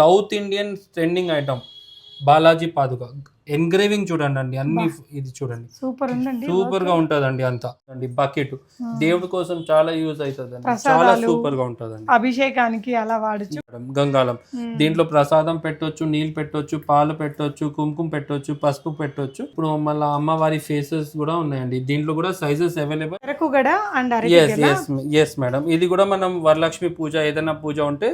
South Indian trending item Balaji పాదుక. Engraving చూడండి అండి అన్ని ఇది చూడండి. సూపర్ ఉందండి సూపర్గా ఉంటదండి అంతా. అండి బకెట్. దేవుడి కోసం చాలా యూజ్ అవుతుంది చాలా ప్రసాదాలు. సూపర్గా ఉంటదండి. అభిషేకానికి అలా వాడచ్చు. మ్మ్. దీంట్లో ప్రసాదం పెట్టొచ్చు నీళ్ళు పెట్టొచ్చు పాలు పెట్టొచ్చు కుంకుమ పెట్టొచ్చు పసుపు పెట్టొచ్చు. ఇప్పుడు మళ్ళీ అమ్మవారి ఫేసెస్ కూడా ఉన్నాయండి. దీంట్లో కూడా sizes available and yes madam ఇది కూడా మనం వరలక్ష్మి పూజ ఏదైనా పూజ ఉంటే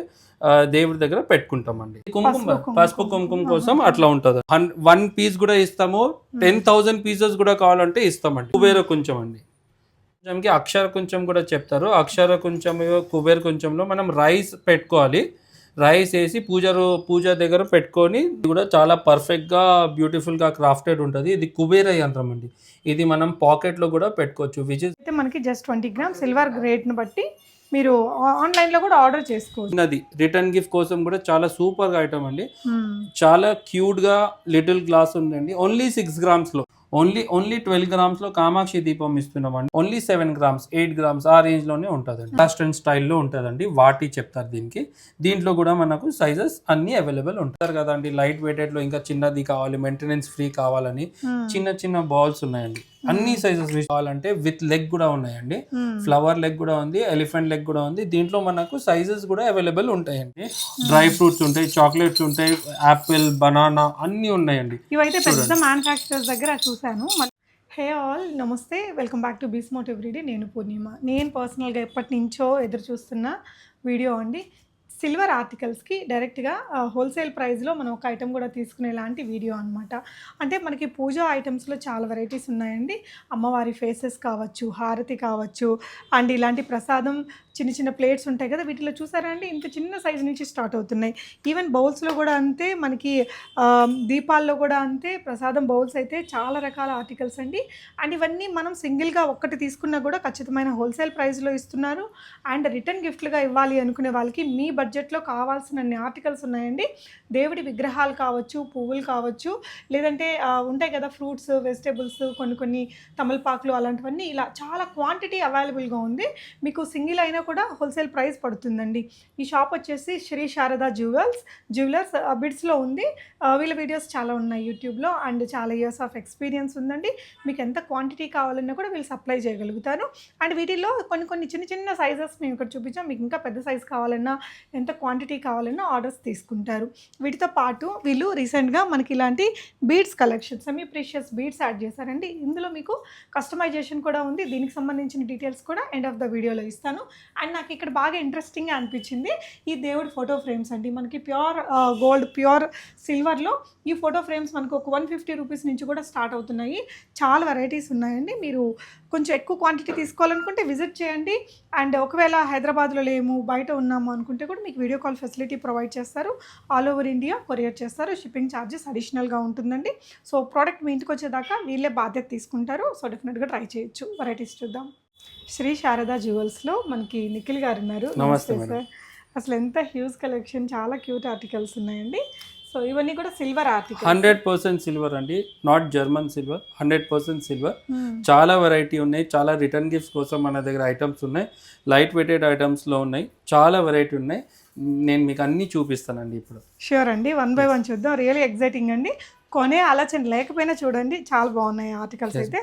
దేవుడి దగ్గర పెట్టుకుంటామండి. కుంకుమ. పసుపు కుంకుమ. కోసం అట్లా ఉంటది. వన్ పీస్ కూడా ఇస్తాము. టెన్ థౌసండ్ పీసెస్ కూడా కావాలంటే ఇస్తామండి. కుబేర కొంచెం అండి. కొంచెంకి అక్షర కొంచెం కూడా చెప్తారు. అక్షర కొంచెం కుబేర కొంచెంలో మనం రైస్ పెట్టుకోవాలి. రైస్ వేసి పూజ రో- పూజ దగ్గర పెట్టుకొని ఇది కూడా చాలా పర్ఫెక్ట్గా బ్యూటిఫుల్గా క్రాఫ్టెడ్ ఉంటుంది. ఇది కుబేర యంత్రం అండి. ఇది మనం పాకెట్లో కూడా పెట్టుకోవచ్చు. విచ్ మనకి జస్ట్ ట్వంటీ గ్రామ్ సిల్వర్ రేట్ని బట్టి మీరు ఆన్లైన్లో కూడా ఆర్డర్ చేసుకోవచ్చు. ఉన్నది. రిటర్న్ గిఫ్ట్ కోసం కూడా చాలా సూపర్గా ఐటమ్ అండి. చాలా క్యూట్గా లిటిల్ గ్లాస్ ఉందండి. ఓన్లీ సిక్స్ గ్రామ్స్లో ఓన్లీ ఓన్లీ ట్వెల్వ్ గ్రామ్స్లో కామాక్షి దీపం ఇస్తున్నామండి. Only seven grams eight grams ఆ రేంజ్లోనే ఉంటుందండి వెస్ట్రన్ స్టైల్లో ఉంటుందండి. వాటి చెప్తారు దీనికి. దీంట్లో కూడా మనకు సైజెస్ అన్ని అవైలబుల్ ఉంటారు కదండి. లైట్ వెయిటెడ్లో ఇంకా చిన్నది కావాలి మెయింటెనెన్స్ ఫ్రీ కావాలని మ్మ్. చిన్న చిన్న బాల్స్ ఉన్నాయండి. అన్ని సైజెస్ కావాలంటే విత్ లెగ్ కూడా ఉన్నాయండి. ఫ్లవర్ లెగ్ కూడా ఉంది ఎలిఫెంట్ లెగ్ కూడా ఉంది. దీంట్లో మనకు సైజెస్ కూడా అవైలబుల్ ఉంటాయండి. డ్రై ఫ్రూట్స్ ఉంటాయి చాక్లెట్స్ ఉంటాయి యాపిల్ బనానా అన్ని ఉన్నాయండి. ఇవైతే పెద్ద మ్యానుఫ్యాక్చరర్స్ దగ్గర చేశాను. హే ఆల్ నమస్తే. వెల్కమ్ బ్యాక్ టు బీస్మోట్ ఎవ్రీడే నేను పూర్ణిమ. నేను పర్సనల్గా ఎప్పటి నుంచో ఎదురు చూస్తున్న వీడియో అండి. సిల్వర్ ఆర్టికల్స్కి డైరెక్ట్గా హోల్సేల్ ప్రైస్లో మనం ఒక ఐటెం కూడా తీసుకునేలాంటి వీడియో అనమాట అంటే మనకి పూజ ఐటమ్స్లో చాలా వెరైటీస్ ఉన్నాయండి. అమ్మవారి ఫేసెస్ కావచ్చు హారతి కావచ్చు అండ్ ఇలాంటి ప్రసాదం చిన్న చిన్న ప్లేట్స్ ఉంటాయి కదా వీటిలో చూసారా అండి? ఇంత చిన్న సైజు నుంచి స్టార్ట్ అవుతున్నాయి. ఈవెన్ బౌల్స్లో కూడా అంతే మనకి దీపాల్లో కూడా అంతే ప్రసాదం బౌల్స్ అయితే చాలా రకాల ఆర్టికల్స్ అండి. అండ్ ఇవన్నీ మనం సింగిల్గా ఒక్కటి తీసుకున్నా కూడా ఖచ్చితమైన హోల్సేల్ ప్రైస్లో ఇస్తున్నారు. అండ్ రిటర్న్ గిఫ్ట్లుగా ఇవ్వాలి అనుకునే వాళ్ళకి మీ బడ్జెట్లో కావాల్సిన అన్ని ఆర్టికల్స్ ఉన్నాయండి. దేవుడి విగ్రహాలు కావచ్చు పువ్వులు కావచ్చు లేదంటే ఉంటాయి కదా ఫ్రూట్స్ వెజిటేబుల్స్ కొన్ని కొన్ని తమలపాకులు అలాంటివన్నీ ఇలా చాలా క్వాంటిటీ అవైలబుల్గా ఉంది. మీకు సింగిల్ అయినా కూడా హోల్సేల్ ప్రైస్ పడుతుందండి. ఈ షాప్ వచ్చేసి శ్రీ శారదా జ్యువెల్స్ జ్యువెలర్స్ బిడ్స్లో ఉంది. వీళ్ళ వీడియోస్ చాలా ఉన్నాయి యూట్యూబ్లో అండ్ చాలా ఇయర్స్ ఆఫ్ ఎక్స్పీరియన్స్ ఉందండి. మీకు ఎంత క్వాంటిటీ కావాలన్నా కూడా వీళ్ళు సప్లై చేయగలుగుతారు. అండ్ వీటిల్లో కొన్ని కొన్ని చిన్న చిన్న సైజెస్ మేము ఇక్కడ చూపించాం. మీకు ఇంకా పెద్ద సైజ్ కావాలన్నా ఎంత క్వాంటిటీ కావాలన్నా ఆర్డర్స్ తీసుకుంటారు. వీటితో పాటు వీళ్ళు రీసెంట్గా మనకి ఇలాంటి beads collection semi precious beads add చేశారండి. ఇందులో మీకు కస్టమైజేషన్ కూడా ఉంది. దీనికి సంబంధించిన డీటెయిల్స్ కూడా ఎండ్ ఆఫ్ ద వీడియోలో ఇస్తాను. అండ్ నాకు ఇక్కడ బాగా ఇంట్రెస్టింగ్గా అనిపించింది ఈ దేవుడి ఫోటో ఫ్రేమ్స్ అండి. మనకి ప్యూర్ గోల్డ్ ప్యూర్ సిల్వర్లో ఈ ఫోటో ఫ్రేమ్స్ మనకు ఒక వన్ ఫిఫ్టీ రూపీస్ నుంచి కూడా స్టార్ట్ అవుతున్నాయి. చాలా వెరైటీస్ ఉన్నాయండి. మీరు కొంచెం ఎక్కువ క్వాంటిటీ తీసుకోవాలనుకుంటే విజిట్ చేయండి. అండ్ ఒకవేళ హైదరాబాద్లో లేము బయట ఉన్నాము అనుకుంటే కూడా మీకు వీడియో కాల్ ఫెసిలిటీ ప్రొవైడ్ చేస్తారు. ఆల్ ఓవర్ ఇండియా కొరియర్ చేస్తారు. షిప్పింగ్ ఛార్జెస్ అడిషనల్గా ఉంటుందండి. సో ప్రోడక్ట్ మీ ఇంటికి వచ్చేదాకా వీళ్ళే బాధ్యత తీసుకుంటారు. సో డెఫినెట్గా ట్రై చేయొచ్చు. వెరైటీస్ చూద్దాం. శ్రీ శారదా జ్యువెల్స్లో మనకి నిఖిల్ గారు ఉన్నారు. నమస్తే. సార్. అసలు ఎంత హ్యూజ్ కలెక్షన్ చాలా క్యూట్ ఆర్టికల్స్ ఉన్నాయండి. సో ఇవన్నీ కూడా silver articles hundred percent silver అండి. Not German silver hundred percent silver చాలా వెరైటీ ఉన్నాయి. చాలా రిటర్న్ గిఫ్ట్స్ కోసం మన దగ్గర ఐటమ్స్ ఉన్నాయి. లైట్ వెయిటెడ్ ఐటమ్స్లో ఉన్నాయి. చాలా వెరైటీ ఉన్నాయి. నేను మీకు అన్నీ చూపిస్తానండి ఇప్పుడు. షూర్ అండి. వన్ బై వన్ చూద్దాం. రియల్లీ ఎగ్జైటింగ్ అండి. కొనే ఆలోచన లేకపోయినా చూడండి. చాలా బాగున్నాయి ఆర్టికల్స్. అయితే.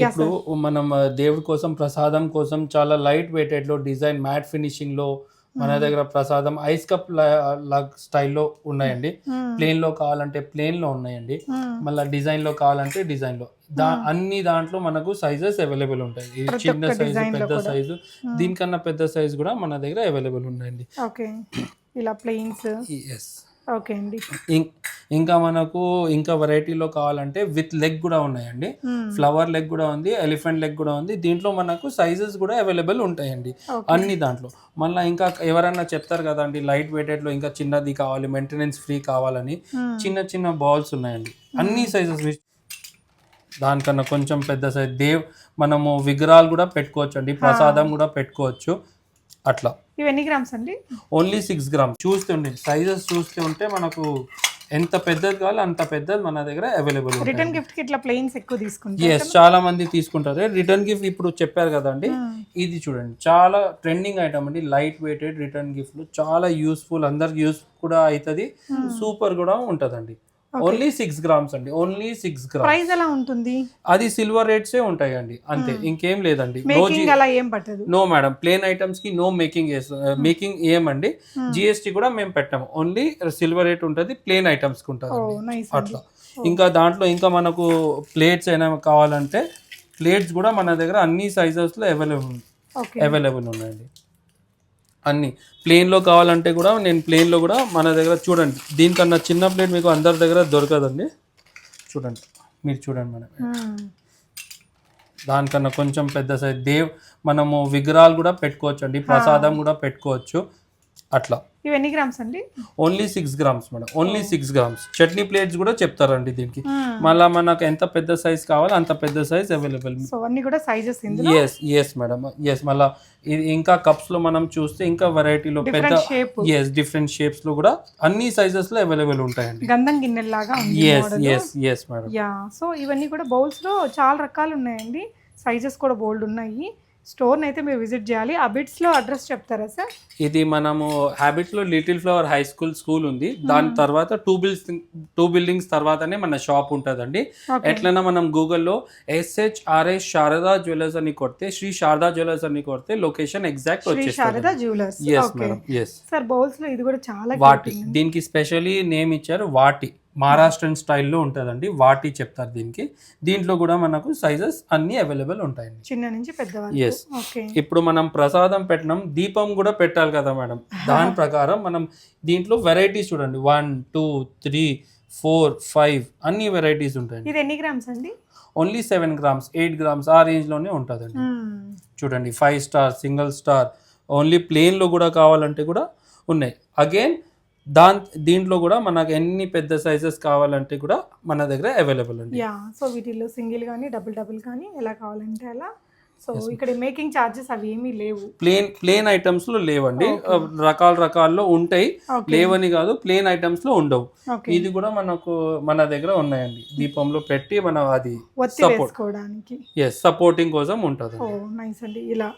ఇప్పుడు మనం దేవుడి కోసం ప్రసాదం కోసం చాలా లైట్ వెయిటెడ్లో డిజైన్ మ్యాట్ ఫినిషింగ్లో మన దగ్గర ప్రసాదం ఐస్ కప్ స్టైల్లో ఉన్నాయండి. ప్లేన్లో కావాలంటే ప్లేన్లో ఉన్నాయండి మళ్ళీ డిజైన్లో కావాలంటే డిజైన్లో దా అన్ని దాంట్లో మనకు సైజెస్ అవైలబుల్ ఉంటాయి. చిన్న సైజు పెద్ద. సైజు దీనికన్నా పెద్ద సైజు కూడా మన దగ్గర అవైలబుల్ ఉన్నాయండి. ఓకే. ఇలా ప్లెయిన్స్ ఎస్ ఓకే అండి. ఇంకా మనకు ఇంకా వెరైటీలో కావాలంటే విత్ లెగ్ కూడా ఉన్నాయండి. ఫ్లవర్ లెగ్ కూడా ఉంది ఎలిఫెంట్ లెగ్ కూడా ఉంది. దీంట్లో మనకు సైజెస్ కూడా అవైలబుల్ ఉంటాయండి. అన్ని దాంట్లో. మళ్ళీ ఇంకా ఎవరైనా చెప్తారు కదండి లైట్ వెయిటెడ్లో ఇంకా చిన్నది కావాలి మెయింటెనెన్స్ ఫ్రీ కావాలని. చిన్న చిన్న బాల్స్ ఉన్నాయండి. అన్ని సైజెస్ దానికన్నా కొంచెం పెద్ద సైజ్. దేవ్ మనము విగ్రహాలు కూడా పెట్టుకోవచ్చు అండి ప్రసాదం కూడా పెట్టుకోవచ్చు. అట్లా. ఇవి ఎన్ని గ్రామ్స్ అండి? ఓన్లీ సిక్స్ గ్రామ్ చూస్తుండే సైజెస్ చూస్తే ఉంటే మనకు ఎంత పెద్దది కావాలో అంత పెద్దది మన దగ్గర అవైలబుల్ రిటర్న్ గిఫ్ట్కి ఇట్లా ప్లెయిన్స్ ఎక్కువ తీసుకుంటారు ఎస్ చాలా మంది తీసుకుంటారు. రిటర్న్ గిఫ్ట్ ఇప్పుడు చెప్పారు కదండి. ఇది చూడండి చాలా ట్రెండింగ్ ఐటమ్ అండి. లైట్ వెయిటెడ్ రిటర్న్ గిఫ్ట్లు చాలా యూస్ఫుల్ అందరికి యూస్ కూడా అవుతుంది. సూపర్ కూడా ఉంటుందండి. ఓన్లీ సిక్స్ గ్రామ్స్ అండి. ఓన్లీ సిక్స్ గ్రామ్స్ ప్రైస్ ఎలా ఉంటుంది? అది సిల్వర్ రేట్సే ఉంటాయండి. అంతే. ఇంకేం లేదండి. అలా ఏం పట్టదు. నో మేడం ప్లేన్ ఐటమ్స్కి నో మేకింగ్ మేకింగ్ ఏమండి జిఎస్టీ కూడా మేము పెట్టాము. ఓన్లీ సిల్వర్ రేట్ ఉంటుంది ప్లేన్ ఐటమ్స్కి ఉంటుంది నైస్ అట్లా. ఇంకా దాంట్లో ఇంకా మనకు ప్లేట్స్ అయినా కావాలంటే ప్లేట్స్ కూడా మన దగ్గర అన్ని సైజెస్లో అవైలబుల్ ఓకే అవైలబుల్ ఉన్నాయండి. అన్ని. ప్లేన్లో కావాలంటే కూడా నేను ప్లేన్లో కూడా మన దగ్గర చూడండి. దీనికన్నా చిన్న ప్లేట్ మీకు అందరి దగ్గర దొరకదండి. చూడండి. మీరు చూడండి మేడం. దానికన్నా కొంచెం పెద్ద సైజ్ దేవ్ మనము విగ్రహాలు కూడా పెట్టుకోవచ్చు అండి ప్రసాదం కూడా పెట్టుకోవచ్చు అట్లా. ఇవి ఎన్ని గ్రామ్స్ అండి? Only six grams madam only six grams chutney plates కూడా చెప్తారండి దీనికి. మళ్ళీ మనకు ఎంత పెద్ద సైజ్ కావాలో అంత పెద్ద సైజ్ అవైలబుల్ సో అన్ని కూడా sizes yes yes madam yes మళ్ళీ ఇది ఇంకా కప్స్లో మనం చూస్తే ఇంకా వెరైటీలో పెద్ద ఎస్ డిఫరెంట్ షేప్స్లో కూడా అన్ని సైజెస్లో అవైలబుల్ ఉంటాయండి. గంధం గిన్నెల లాగా ఉంది yes yes yes madam ya so ఇవన్నీ కూడా బౌల్స్లో చాలా రకాలు ఉన్నాయండి. సైజెస్ కూడా బోల్డ్ ఉన్నాయి. స్టోర్ అయితే మీరు విజిట్ చేయాలి. ఆ బిట్స్లో అడ్రస్ చెప్తారా సార్? ఇది మనము హ్యాబిట్లో Little Flower High School school ఉంది. దాని తర్వాత టూ బిల్స్ టూ బిల్డింగ్స్ తర్వాతనే మన షాప్ ఉంటుందండి. ఓకే. ఎట్లైనా మనం గూగుల్లో ఎస్హెచ్ఆర్ఎస్ శారదా జ్యువెలర్స్ అని కొడితే శ్రీ శారదా జ్యువెలర్స్ అని కొడితే లొకేషన్ ఎగ్జాక్ట్ వచ్చేస్తుంది. Sharada jewellers. Yes okay. Madam yes sir బౌల్స్లో ఇది కూడా చాలా వాటి. దీనికి స్పెషలీ నేమ్ ఇచ్చారు వాటి. మహారాష్ట్రన్ స్టైల్లో ఉంటుందండి. వాటి చెప్తారు దీనికి. దీంట్లో కూడా మనకు సైజెస్ అన్ని అవైలబుల్ ఉంటాయండి. చిన్న నుంచి పెద్ద. ఓకే. ఇప్పుడు మనం ప్రసాదం పెట్టినాం దీపం కూడా పెట్టాలి కదా మేడం. దాని ప్రకారం మనం దీంట్లో వెరైటీస్ చూడండి. One two three four five అన్ని వెరైటీస్ ఉంటాయండి. ఇది ఎన్ని గ్రామ్స్ అండి? Only seven grams eight grams ఆ రేంజ్లోనే ఉంటుందండి. చూడండి five star single star only ప్లేన్లో కూడా కావాలంటే కూడా ఉన్నాయి. అగైన్ దాన్ దీంట్లో కూడా మనకు ఎన్ని పెద్ద సైజెస్ కావాలంటే కూడా మన దగ్గర అవైలబుల్ అండి. యా సో వీటిల్లో సింగిల్ కానీ డబుల్ డబుల్ కానీ ఎలా కావాలంటే అలా. సో ఇక్కడ మేకింగ్ చార్జెస్ అవి ఏమీ లేవు. ప్లేన్ ప్లేన్ ఐటమ్స్లో లేవండి. రకాల రకాల్లో ఉంటాయి. లేవని కాదు ప్లేన్ ఐటమ్స్లో ఉండవు. ఇది కూడా మనకు మన దగ్గర ఉన్నాయండి. దీపంలో పెట్టి మనం అది ఎస్ సపోర్టింగ్ కోసం ఉంటుంది నైస్ అండి. ఇలా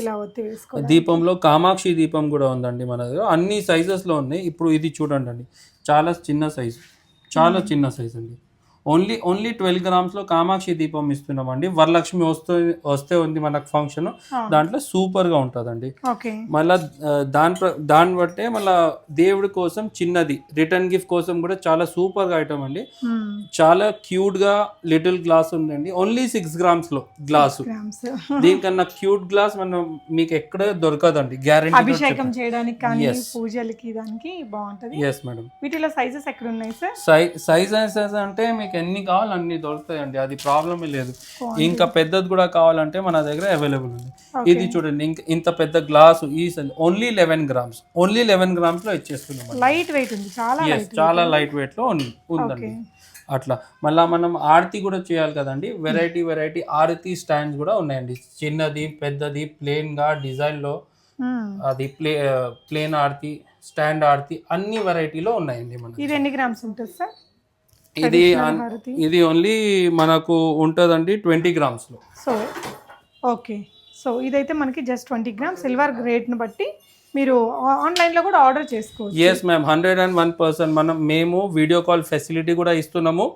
ఇలా ఒత్తి వేసుకోవడానికి. దీపంలో కామాక్షి దీపం కూడా ఉందండి మన దగ్గర అన్ని సైజెస్లో ఉన్నాయి. ఇప్పుడు ఇది చూడండి అండి. చాలా చిన్న సైజు చాలా చిన్న సైజ్ అండి. ఓన్లీ ఓన్లీ ట్వెల్వ్ గ్రామ్స్లో కామాక్షి దీపం ఇస్తున్నామండి. వరలక్ష్మి వస్తే వస్తే ఉంది మనకు ఫంక్షన్. దాంట్లో సూపర్గా ఉంటుందండి మళ్ళా దాని దాన్ని బట్టే మళ్ళా దేవుడి కోసం చిన్నది రిటర్న్ గిఫ్ట్ కోసం కూడా చాలా సూపర్గా ఐటమ్ అండి. చాలా క్యూట్గా లిటిల్ గ్లాస్ ఉందండి. ఓన్లీ సిక్స్ గ్రామ్స్లో గ్లాసు దీనికన్నా క్యూట్ గ్లాస్ మనం మీకు ఎక్కడ దొరకదండి. గ్యారెంటీ అభిషేకం చేయడానికి కానీ Yes. పూజలకి దానికి బాగుంటది. ఎస్ మేడం వీటిలో సైజెస్ ఎక్కడ ఉన్నాయి సార్ సైజ్ సైజెస్ అంటే మీకు ఎన్ని కావాలి అన్ని దొరుకుతాయండి. అది ప్రాబ్లమే లేదు. ఇంకా పెద్దది కూడా కావాలంటే మన దగ్గర అవైలబుల్ ఉంది. ఇది చూడండి ఇంక ఇంత పెద్ద గ్లాసు ఈ only eleven grams only eleven గ్రామ్స్లో ఇచ్చేస్తున్నాం లైట్ వెయిట్ ఉంది. చాలా చాలా లైట్ వెయిట్లో ఉంది ఉందండి. అట్లా. మళ్ళా మనం ఆరతి కూడా చేయాలి కదండి. వెరైటీ వెరైటీ ఆరతి స్టాండ్స్ కూడా ఉన్నాయండి. చిన్నది పెద్దది ప్లేన్గా డిజైన్లో అది ప్లే ప్లేన్ ఆరతి స్టాండ్ ఆరతి అన్ని వెరైటీలో ఉన్నాయండి మనకి. ఇది ఎన్ని గ్రామ్స్ ఉంటుంది సార్? ఇది. ఇది ఓన్లీ మనకు ఉంటుందండి ట్వంటీ గ్రామ్స్లో. సో ఓకే సో ఇదైతే మనకి జస్ట్ ట్వంటీ గ్రామ్ సిల్వర్ రేట్ని బట్టి మీరు ఆన్లైన్లో కూడా ఆర్డర్ చేసుకోవచ్చు. Yes ma'am hundred and one percent మనం మేము వీడియో కాల్ ఫెసిలిటీ కూడా ఇస్తున్నాము.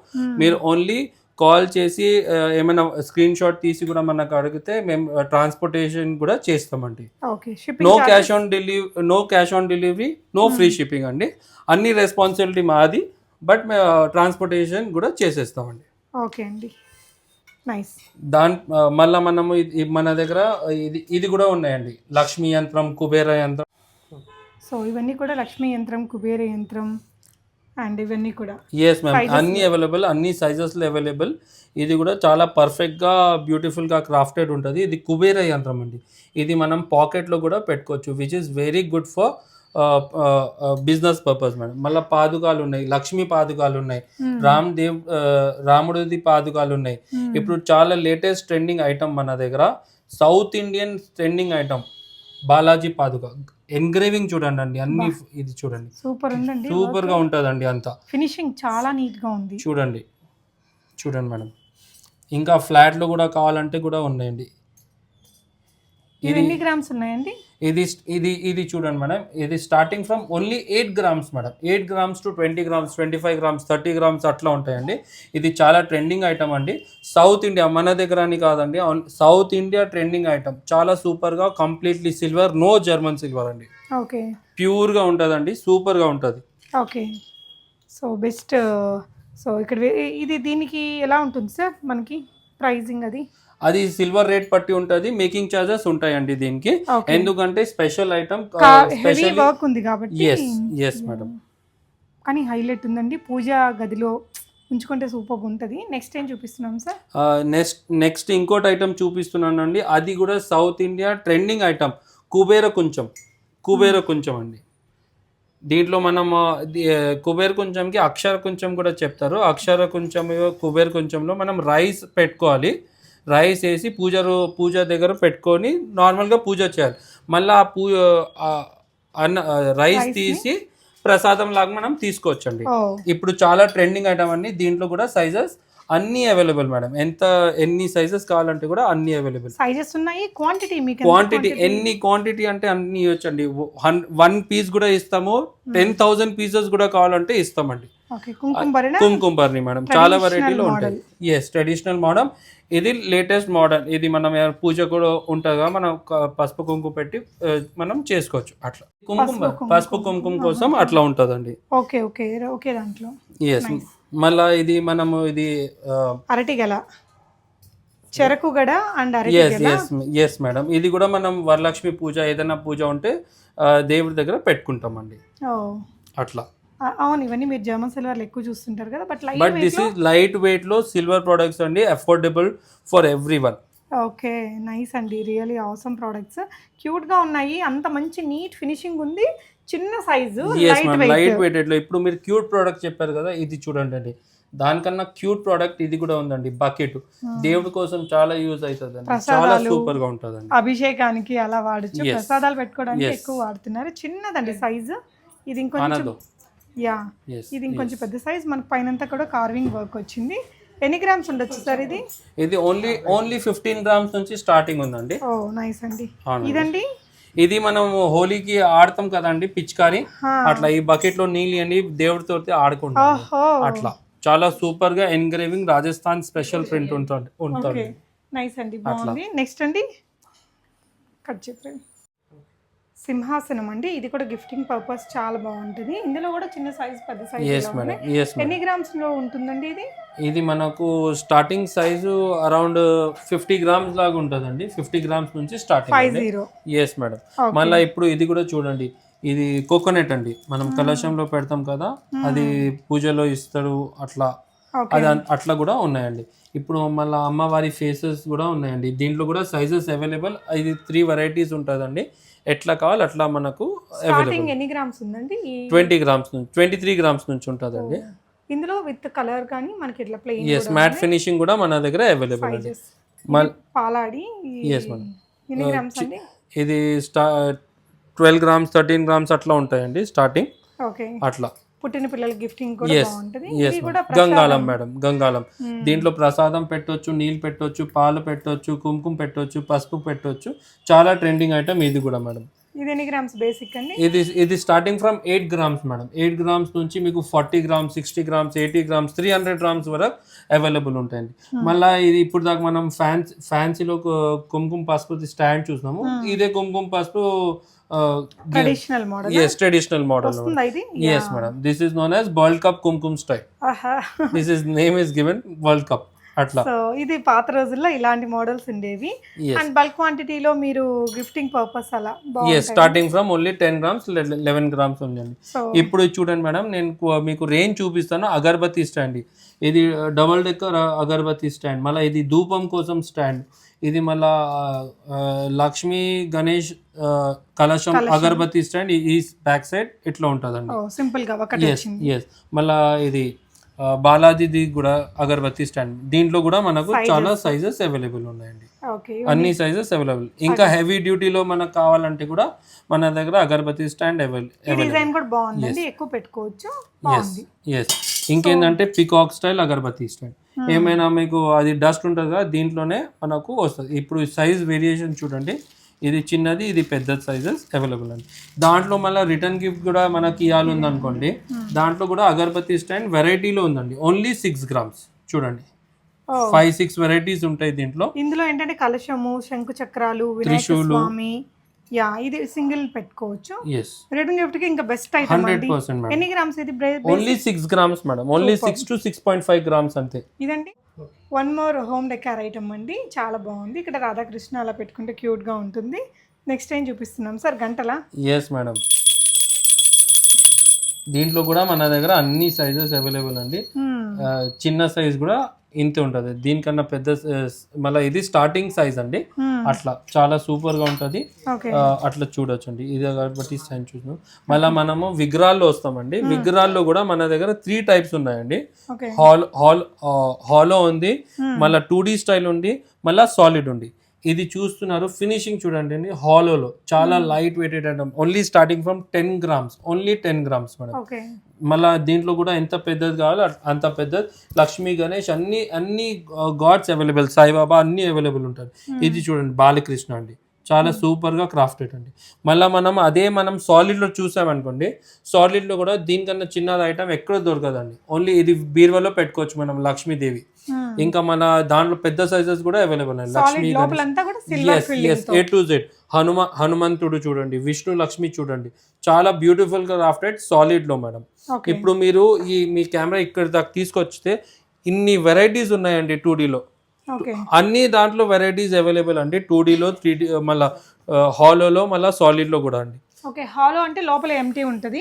మీరు ఓన్లీ కాల్ చేసి ఆ, ఏమైనా స్క్రీన్ షాట్ తీసి కూడా మనకు అడిగితే మేము ట్రాన్స్పోర్టేషన్ కూడా చేస్తామండి. Okay no cash on delivery no cash on delivery no free shipping అండి. అన్ని రెస్పాన్సిబిలిటీ మాది. బట్ మేము ట్రాన్స్పోర్టేషన్ కూడా చేసేస్తామండి. ఓకే అండి. నైస్. దాని మళ్ళా మనము మన దగ్గర ఇది ఇది కూడా ఉన్నాయండి. లక్ష్మీ యంత్రం కుబేర యంత్రం. సో ఇవన్నీ కూడా లక్ష్మీ యంత్రం కుబేర యంత్రం అండ్ ఇవన్నీ కూడా. ఎస్ మ్యామ్ అన్ని అవైలబుల్ అన్ని సైజెస్లో అవైలబుల్ ఇది కూడా చాలా పర్ఫెక్ట్గా బ్యూటిఫుల్గా క్రాఫ్టెడ్ ఉంటుంది. ఇది కుబేర యంత్రం అండి. ఇది మనం పాకెట్లో కూడా పెట్టుకోవచ్చు which is very good for business purpose madam మళ్ళీ పాదుకాలు ఉన్నాయి. లక్ష్మీ పాదుకాలు ఉన్నాయి. రామ్ దేవ్ రాముడిది పాదుకాలు ఉన్నాయి. Hmm. ఇప్పుడు చాలా లేటెస్ట్ ట్రెండింగ్ ఐటమ్ మన దగ్గర south Indian trending item Balaji పాదుక. Engraving చూడండి అండి అన్ని ఇది చూడండి. సూపర్ ఉందండి. సూపర్గా ఉంటుందండి అంతా. ఫినిషింగ్ చాలా నీట్గా ఉంది. చూడండి. చూడండి మేడం ఇంకా ఫ్లాట్లో కూడా కావాలంటే కూడా ఉన్నాయండి. ఇవి ఎన్ని గ్రామ్స్ ఉన్నాయండి? ఇది ఇది ఇది చూడండి మేడం. ఇది starting from only eight grams madam. Eight grams to twenty grams twenty five grams thirty grams అట్లా ఉంటాయండి. ఇది చాలా ట్రెండింగ్ ఐటమ్ అండి. సౌత్ ఇండియా మన దగ్గర అని కాదండి. సౌత్ ఇండియా ట్రెండింగ్ ఐటమ్ చాలా సూపర్గా completely silver no German silver అండి. ఓకే. ప్యూర్గా ఉంటుందండి సూపర్గా ఉంటుంది. ఓకే. సో బెస్ట్ సో ఇక్కడ ఇది దీనికి ఎలా ఉంటుంది సార్ మనకి? ప్రైజింగ్ అది? అది సిల్వర్ రేట్ పట్టి ఉంటుంది మేకింగ్ చార్జెస్ ఉంటాయండి దీనికి. ఎందుకంటే స్పెషల్ ఐటమ్ హెవీ వర్క్ ఉంది కాబట్టి ఎస్ ఎస్ మేడం కానీ హైలైట్ ఉందండి. పూజా గదిలో ఉంచుకుంటే సూపర్ ఉంటుంది. నెక్స్ట్ ఏం చూపిస్తున్నాం సార్ నెక్స్ట్ నెక్స్ట్ ఇంకోటి ఐటమ్ చూపిస్తున్నానండి. అది కూడా south India trending item Kubera కొంచెం. కుబేర కొంచెం అండి. దీంట్లో మనం ది- ఆ, కుబేర కొంచెంకి అక్షర కొంచెం కూడా చెప్తారు. అక్షర కొంచెం కుబేర కొంచెంలో మనం రైస్ పెట్టుకోవాలి. రైస్ వేసి పూజ పూజ దగ్గర పెట్టుకొని నార్మల్గా పూజ చేయాలి. మళ్ళీ ఆ పూ ఆ అన్న రైస్? తీసి ప్రసాదం లాగా మనం తీసుకోవచ్చండి. ఇప్పుడు చాలా ట్రెండింగ్ ఐటమ్ అండి దీంట్లో కూడా సైజెస్ అన్నీ అవైలబుల్ మేడం. ఎంత ఎన్ని సైజెస్ కావాలంటే కూడా అన్ని అవైలబుల్. సైజెస్ ఉన్నాయి క్వాంటిటీ మీకు క్వాంటిటీ? ఎన్ని క్వాంటిటీ అంటే అన్ని ఇవ్వచ్చండి. వన్ పీస్ కూడా ఇస్తాము టెన్ థౌసండ్ పీసెస్ కూడా కావాలంటే ఇస్తామండి. కుంకుమ భరణ మేడం. చాలా వెరైటీలో ఉంటాయి. ఎస్ ట్రెడిషనల్ మోడల్ ఇది లేటెస్ట్ మోడల్ ఇది మనం పూజ కూడా ఉంటుందిగా మనం పసుపు కుంకుమ పెట్టి మనం చేసుకోవచ్చు. అట్లా. కుంకుమ పసుపు కుంకుమ. కోసం అట్లా ఉంటుందండి. Okay okay. ఓకే దాంట్లో. ఎస్ మళ్ళా ఇది మనము ఇది అరటి గల చెరకు గడ and yes yes yes madam ఇది కూడా మనం వరలక్ష్మి పూజ ఏదైనా పూజ ఉంటే దేవుడి దగ్గర పెట్టుకుంటామండి. అట్లా. అవును ఇవన్నీ మీరు జర్మన్ సిల్వర్లు ఎక్కువ చూస్తుంటారు కదా but light but this is light వెయిట్లో సిల్వర్ ప్రొడక్ట్స్ అండి affordable for everyone okay nice అండి రియలీ అవసరం ప్రోడక్ట్స్ క్యూట్గా ఉన్నాయి అంత మంచి నీట్ ఫినిషింగ్ ఉంది చిన్న సైజు లైట్ వెయిట్ ఇప్పుడు మీరు క్యూట్ ప్రోడక్ట్ చెప్పారు కదా ఇది చూడండి అండి. దానికన్నా క్యూట్ ప్రోడక్ట్ ఇది కూడా ఉందండి బకెట్ దేవుడి కోసం చాలా యూజ్ అవుతుంది చాలా. సూపర్గా ఉంటుందండి. అభిషేకానికి అలా వాడచ్చు. ప్రసాదాలు పెట్టుకోవడానికి. ఎక్కువ వాడుతున్నారు చిన్నదండి సైజు ఇది ఇంకొంచెం యా. ఇది ఇంకొంచెం పెద్ద సైజ్ మనకు పైనంతా కూడా కార్వింగ్ వర్క్ వచ్చింది. ఎన్ని గ్రామ్స్ ఉండొచ్చు సార్ ఇది? ఇది ఓన్లీ ఓన్లీ ఫిఫ్టీన్ గ్రామ్స్ నుంచి స్టార్టింగ్ ఉందండి. ఓ నైస్ అండి. ఇదండి? ఇది మనం హోలీకి ఆడతాం కదండి పిచ్కారి. అట్లా ఈ బకెట్లో నీళ్ళు ఇవ్వండి దేవుడితో ఆడుకుంటాం. అట్లా. చాలా సూపర్గా ఎన్గ్రేవింగ్ రాజస్థాన్ స్పెషల్ ప్రింట్ ఉంటుంది నైస్ అండి బాగుంది. నెక్స్ట్ అండి. కట్ చెప్పండి సింహాసనం అండి. ఇది కూడా గిఫ్టింగ్ పర్పస్ చాలా బాగుంటుంది. ఇందులో కూడా చిన్న సైజ్ పెద్ద సైజ్ ఎన్ని గ్రామ్స్లో ఉంటుందండి ఇది? ఇది మనకు starting size around fifty grams లాగా ఉంటుందండి. ఫిఫ్టీ గ్రామ్స్ నుంచి five starting zero yes madam మళ్ళీ ఇప్పుడు ఇది కూడా చూడండి. ఇది కోకోనట్ అండి. మనం కలశంలో పెడతాం కదా అది పూజలో ఇస్తారు అట్లా. అది అట్లా కూడా ఉన్నాయండి. ఇప్పుడు మళ్ళీ అమ్మవారి ఫేసెస్ కూడా ఉన్నాయండి. దీంట్లో కూడా సైజెస్ అవైలబుల్ ఇది త్రీ వెరైటీస్ ఉంటుందండి. ఎట్లా కావాలి అట్లా మనకు స్టార్టింగ్ ఎన్ని గ్రామ్స్ ఉందండి? ట్వంటీ గ్రామ్స్ నుంచి ట్వంటీ త్రీ గ్రామ్స్ నుంచి ఉంటుందండి. ఇందులో విత్ కలర్ కానీ మనకి ఇట్లా ప్లెయిన్ ఎస్ మ్యాట్ ఫినిషింగ్ కూడా మన దగ్గర అవైలబుల్ అండి. పాలాడి గ్రామ్స్ అండి? ఇది స్టా ట్వెల్వ్ గ్రామ్స్ థర్టీన్ గ్రామ్స్ అట్లా ఉంటాయండి స్టార్టింగ్ ఓకే అట్లా. పుట్టిన పిల్లల గిఫ్టింగ్ కూడా ఎస్ బాగుంటుంది. ఎస్ ఇది కూడా గంగాలం మేడం గంగాలం Hmm. దీంట్లో ప్రసాదం పెట్టొచ్చు నీళ్ళు పెట్టొచ్చు పాలు పెట్టొచ్చు కుంకుమ పెట్టొచ్చు పసుపు పెట్టొచ్చు. చాలా ట్రెండింగ్ ఐటమ్ ఇది కూడా మేడం. ఇది ఎన్ని గ్రామ్స్ బేసిక్ అండి? ఇది ఇది starting from eight grams madam. Eight grams నుంచి మీకు forty grams sixty grams eighty grams three hundred grams వరకు అవైలబుల్ ఉంటాయండి. మళ్ళీ ఇది ఇప్పుడు దాకా మనం ఫ్యాన్సీ ఫ్యాన్సీలో కుంకుమ పసుపు స్టాండ్ చూసినాము. ఇదే కుంకుమ పసుపు traditional model yes traditional model yes madam this is known as world cup కుంకుమ style this is name is given world cup అట్లా. సో ఇది పాత రోజుల్లో ఇలాంటి మోడల్స్ ఉండేవి. అండ్ బల్క్ క్వాంటిటీలో మీరు గిఫ్టింగ్ పర్పస్ అలా starting from only ten grams eleven grams ఉందండి ఇప్పుడు చూడండి మేడం నేను మీకు రేంజ్ చూపిస్తాను. అగరబత్తి స్టాండ్ ఇది డబల్ డెక్కర్ అగరబత్తి స్టాండ్ మళ్ళీ ఇది ధూపం కోసం స్టాండ్ ఇది మళ్ళా లక్ష్మీ గణేష్ కలశం అగరబత్తి స్టాండ్ ఈ బ్యాక్ సైడ్ ఇట్లా ఉంటుందండి? సింపుల్గా ఎస్ ఎస్ మళ్ళా ఇది బాలాజీది కూడా అగరబత్తి స్టాండ్. దీంట్లో కూడా మనకు చాలా సైజెస్ అవైలబుల్ ఉన్నాయండి. అన్ని సైజెస్ అవైలబుల్ ఇంకా హెవీ డ్యూటీలో మనకు కావాలంటే కూడా మన దగ్గర అగరబత్తి స్టాండ్ అవైలబుల్ డిజైన్ కూడా బాగుందండి. ఎక్కువ పెట్టుకోవచ్చు. బాగుంది. ఎస్ ఇంకేంటంటే పికాక్ స్టైల్ అగరబత్తి స్టైల్ ఏమైనా మీకు అది డస్ట్ ఉంటుంది కదా దీంట్లోనే మనకు వస్తుంది. ఇప్పుడు సైజ్ వేరియేషన్ చూడండి. ఇది చిన్నది ఇది పెద్ద సైజెస్ అవైలబుల్ అండి. దాంట్లో మళ్ళీ రిటర్న్ గిఫ్ట్ కూడా మనకి ఇవ్వాలి ఉందనుకోండి. దాంట్లో కూడా అగరబత్తి స్టాండ్ వెరైటీలో ఉందండి. ఓన్లీ సిక్స్ గ్రామ్స్ చూడండి. ఫైవ్ సిక్స్ వెరైటీస్ ఉంటాయి దీంట్లో. ఇందులో ఏంటంటే కలశము శంకు చక్రాలు త్రిశూలు. యా ఇది సింగిల్ పెట్టుకోవచ్చు. ఎస్ రిటర్న్ గిఫ్ట్కి ఇంకా బెస్ట్ ఐటమ్ అండి. ఎన్ని గ్రామ్స్ ఇది only six grams madam. Only six to six point five grams అంతే. ఇదండి. One more home decor item అండి. చాలా బాగుంది. ఇక్కడ రాధాకృష్ణ అలా పెట్టుకుంటే క్యూట్గా ఉంటుంది. నెక్స్ట్ ఏం చూపిస్తున్నాం? సార్ గంటల? Yes madam. దీంట్లో కూడా మన దగ్గర అన్ని సైజెస్ అవైలబుల్ అండి. ఆ, చిన్న సైజ్ కూడా ఇంతే ఉంటుంది. దీనికన్నా పెద్ద మళ్ళీ ఇది స్టార్టింగ్ సైజ్ అండి. అట్లా చాలా సూపర్గా ఉంటుంది. అట్లా చూడొచ్చండి. ఇది కాబట్టి స్టాండ్ చూసినాం. మళ్ళీ మనము విగ్రహాల్లో వస్తామండి. విగ్రహాల్లో కూడా మన దగ్గర త్రీ టైప్స్ ఉన్నాయండి. హాల్ హాల్ హాలో ఉంది. మళ్ళీ టూ డీ స్టైల్ ఉంది. మళ్ళీ సాలిడ్ ఉంది. ఇది చూస్తున్నారు. ఫినిషింగ్ చూడండి అండి. హాలోలో చాలా light weighted item only starting from ten grams only ten grams madam మళ్ళా దీంట్లో కూడా ఎంత పెద్దది కావాలో అంత పెద్దది. లక్ష్మీ గణేష్ అన్ని అన్ని గాడ్స్ అవైలబుల్ సాయిబాబా అన్ని అవైలబుల్ ఉంటుంది ఇది చూడండి బాలకృష్ణ అండి. చాలా సూపర్గా క్రాఫ్టెడ్ అండి. మళ్ళీ మనం అదే మనం సాలిడ్లో చూసామనుకోండి సాలిడ్లో కూడా దీనికన్నా చిన్నది ఐటమ్ ఎక్కడ దొరకదండి. ఓన్లీ ఇది బీరువాలో పెట్టుకోవచ్చు మనం లక్ష్మీదేవి ఇంకా మన దాంట్లో పెద్ద సైజెస్ కూడా అవైలబుల్ అండి Lakshmi A to Z Hanuma హనుమంతుడు చూడండి విష్ణు లక్ష్మి చూడండి. చాలా బ్యూటిఫుల్గా క్రాఫ్టెడ్ సాలిడ్లో మేడం. ఇప్పుడు మీరు ఈ మీ కెమెరా ఇక్కడ దాకా తీసుకొచ్చితే ఇన్ని వెరైటీస్ ఉన్నాయండి టూ లో. ఓకే అన్ని దాంట్లో వెరైటీస్ అవైలబుల్ అండి. టూ డీలో త్రీ డీ మళ్ళా హాలోలో మళ్ళీ సాలిడ్లో కూడా అండి. ఓకే హాలో అంటే లోపల ఎంటీ ఉంటది.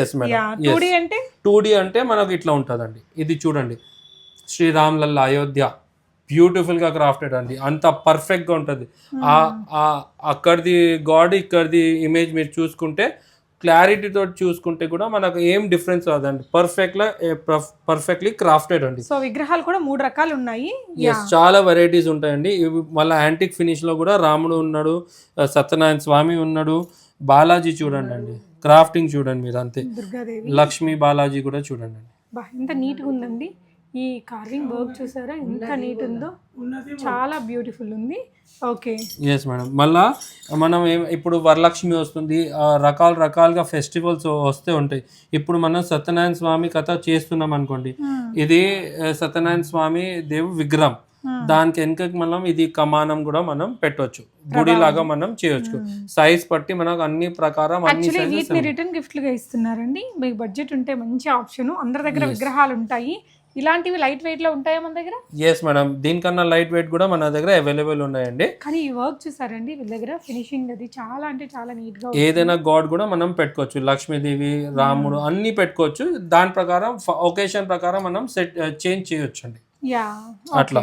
ఎస్ మేడం టూ డి అంటే? టూ డీ అంటే మనకు ఇట్లా ఉంటుందండి. ఇది చూడండి. శ్రీరామ్ లల్లా అయోధ్య బ్యూటిఫుల్గా క్రాఫ్టెడ్ అండి. అంత పర్ఫెక్ట్గా ఉంటుంది. ఆ ఆ- అక్కడిది గాడ్ ఇక్కడిది ఇమేజ్ మీరు చూసుకుంటే క్లారిటీ తోటి చూసుకుంటే కూడా మనకు ఏం డిఫరెన్స్ రాదండి. పర్ఫెక్ట్ లా పర్ఫెక్ట్లీ క్రాఫ్టెడ్ అండి. సో విగ్రహాలు కూడా మూడు రకాలు ఉన్నాయి. ఎస్ చాలా వెరైటీస్ ఉంటాయండి. ఇవి మళ్ళీ యాంటిక్ ఫినిష్లో కూడా రాముడు ఉన్నాడు సత్యనారాయణ స్వామి ఉన్నాడు బాలాజీ చూడండి అండి. క్రాఫ్టింగ్ చూడండి మీరు అంతే. లక్ష్మీ బాలాజీ కూడా చూడండి అండి. ఎంత నీట్గా ఉందండి. ఈ కార్వింగ్ వర్క్ చూసారా? ఎంత నీట్ ఉందో. చాలా బ్యూటిఫుల్ ఉంది. ఓకే ఎస్ మేడం మళ్ళా మనం ఏం ఇప్పుడు వరలక్ష్మి వస్తుంది. రకాల రకాలుగా ఫెస్టివల్స్ వస్తే ఉంటాయి. ఇప్పుడు మనం సత్యనారాయణ స్వామి కథ చేస్తున్నాం అనుకోండి. ఇది సత్యనారాయణ స్వామి దేవు విగ్రహం. దానికి వెనుకకి మనం ఇది కమానం కూడా మనం పెట్టవచ్చు గుడి లాగా మనం చేయొచ్చు. సైజ్ పట్టి మనకు అన్ని ప్రకారం అన్ని వీటిని రిటర్న్ గిఫ్ట్లుగా ఇస్తున్నారండి. మీకు బడ్జెట్ ఉంటే మంచి ఆప్షన్ అందరి దగ్గర విగ్రహాలు ఉంటాయి. ఇలాంటివి లైట్ వెయిట్లో ఉంటాయా మన దగ్గర? ఎస్ మేడం దీనికన్నా లైట్ వెయిట్ కూడా మన దగ్గర అవైలబుల్ ఉన్నాయండి. కానీ ఈ వర్క్ చూసారండి వీళ్ళ దగ్గర ఫినిషింగ్ అది చాలా అంటే చాలా నీట్గా ఏదైనా గాడ్ కూడా మనం పెట్టుకోవచ్చు. లక్ష్మీదేవి రాముడు అన్ని పెట్టుకోవచ్చు. దాని ప్రకారం ఒకేషన్ ప్రకారం మనం సెట్ చేంజ్ చేయొచ్చు అండి అట్లా.